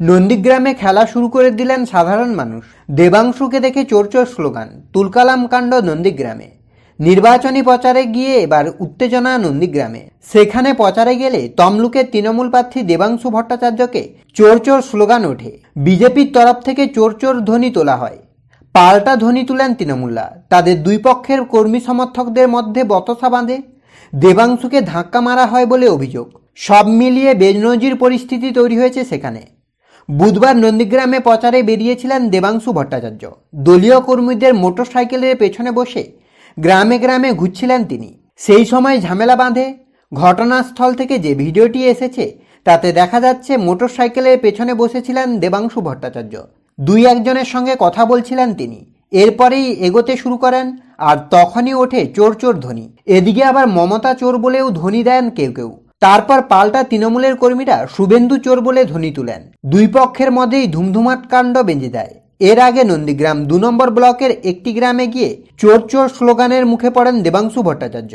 নন্দীগ্রামে খেলা শুরু করে দিলেন সাধারণ মানুষ। দেবাংশুকে দেখে চোর চোর স্লোগান, তুলকালাম কাণ্ড নন্দীগ্রামে। নির্বাচনী প্রচারে গিয়ে এবার উত্তেজনা নন্দীগ্রামে। সেখানে প্রচারে গেলে তমলুকের তৃণমূল প্রার্থী দেবাংশু ভট্টাচার্যকে চোর চোর স্লোগান ওঠে। বিজেপির তরফ থেকে চোর চোর ধ্বনি তোলা হয়। পাল্টা ধ্বনি তুলেন তৃণমূলরা। তাদের দুই পক্ষের কর্মী সমর্থকদের মধ্যে বতসা বাঁধে। দেবাংশুকে ধাক্কা মারা হয় বলে অভিযোগ। সব মিলিয়ে বেনজির পরিস্থিতি তৈরি হয়েছে সেখানে। বুধবার নন্দীগ্রামে প্রচারে বেরিয়েছিলেন দেবাংশু ভট্টাচার্য। দলীয় কর্মীদের মোটরসাইকেলের পেছনে বসে গ্রামে গ্রামে ঘুরছিলেন তিনি। সেই সময় ঝামেলা বাঁধে, ঘটনাস্থল থেকে যে ভিডিওটি এসেছে তাতে দেখা যাচ্ছে মোটরসাইকেলের পেছনে বসেছিলেন দেবাংশু ভট্টাচার্য। দুই একজনের সঙ্গে কথা বলছিলেন তিনি। এরপরেই এগোতে শুরু করেন আর তখনই ওঠে চোর চোর ধ্বনি। এদিকে আবার মমতা চোর বলেও ধ্বনি দেন কেউ কেউ। তারপর পাল্টা তৃণমূলের কর্মীরা শুভেন্দু চোর বলে ধ্বনি তুলেন। দুই পক্ষের মধ্যেই ধুমধুমাট কাণ্ড বেঁধে দেয়। এর আগে নন্দীগ্রাম দু নম্বর ব্লকের একটি গ্রামে গিয়ে চোর চোর স্লোগানের মুখে পড়েন দেবাংশু ভট্টাচার্য।